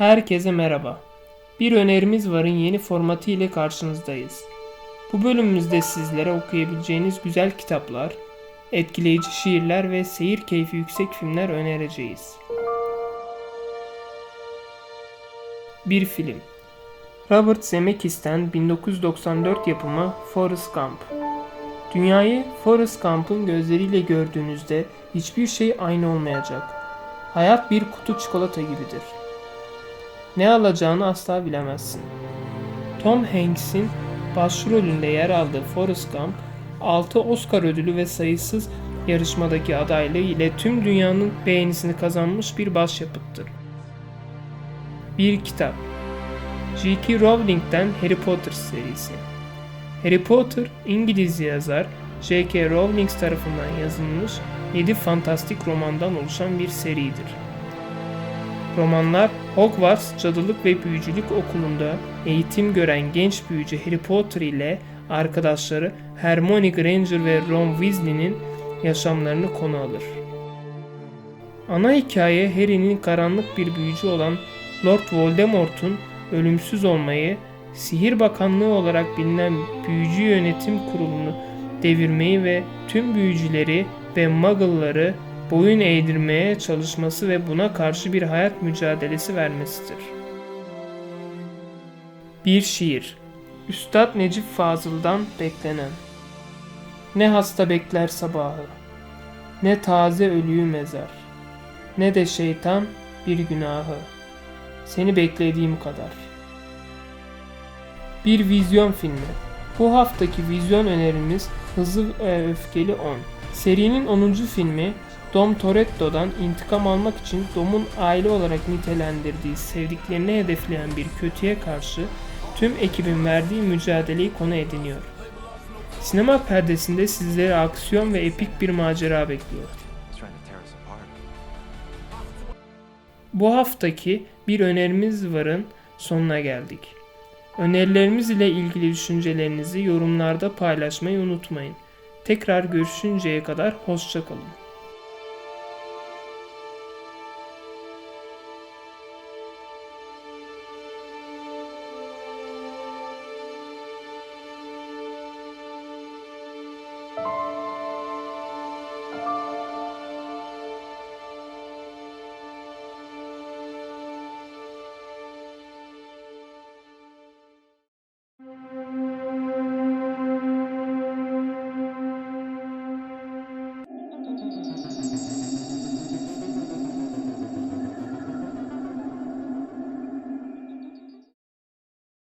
Herkese merhaba. Bir önerimiz varın yeni formatı ile karşınızdayız. Bu bölümümüzde sizlere okuyabileceğiniz güzel kitaplar, etkileyici şiirler ve seyir keyfi yüksek filmler önereceğiz. Bir film. Robert Zemeckis'ten 1994 yapımı Forrest Gump. Dünyayı Forrest Gump'ın gözleriyle gördüğünüzde hiçbir şey aynı olmayacak. Hayat bir kutu çikolata gibidir. Ne alacağını asla bilemezsin. Tom Hanks'in başrolünde yer aldığı Forrest Gump, 6 Oscar ödülü ve sayısız yarışmadaki adaylığı ile tüm dünyanın beğenisini kazanmış bir başyapıttır. Bir kitap J.K. Rowling'den Harry Potter serisi. Harry Potter, İngiliz yazar J.K. Rowling tarafından yazılmış 7 fantastik romandan oluşan bir seridir. Romanlar Hogwarts Cadılık ve Büyücülük Okulu'nda eğitim gören genç büyücü Harry Potter ile arkadaşları Hermione Granger ve Ron Weasley'nin yaşamlarını konu alır. Ana hikaye Harry'nin karanlık bir büyücü olan Lord Voldemort'un ölümsüz olmayı, Sihir Bakanlığı olarak bilinen Büyücü Yönetim Kurulu'nu devirmeyi ve tüm büyücüleri ve muggle'ları boyun eğdirmeye çalışması ve buna karşı bir hayat mücadelesi vermesidir. Bir şiir Üstad Necip Fazıl'dan beklenen Ne hasta bekler sabahı, ne taze ölüyü mezar, ne de şeytan bir günahı, seni beklediğim kadar. Bir vizyon filmi. Bu haftaki vizyon önerimiz Hızlı ve Öfkeli 10. Serinin 10. filmi Dom Toretto'dan intikam almak için Dom'un aile olarak nitelendirdiği sevdiklerini hedefleyen bir kötüye karşı tüm ekibin verdiği mücadeleyi konu ediniyor. Sinema perdesinde sizleri aksiyon ve epik bir macera bekliyor. Bu haftaki bir önerimiz varın sonuna geldik. Önerilerimiz ile ilgili düşüncelerinizi yorumlarda paylaşmayı unutmayın. Tekrar görüşünceye kadar hoşçakalın.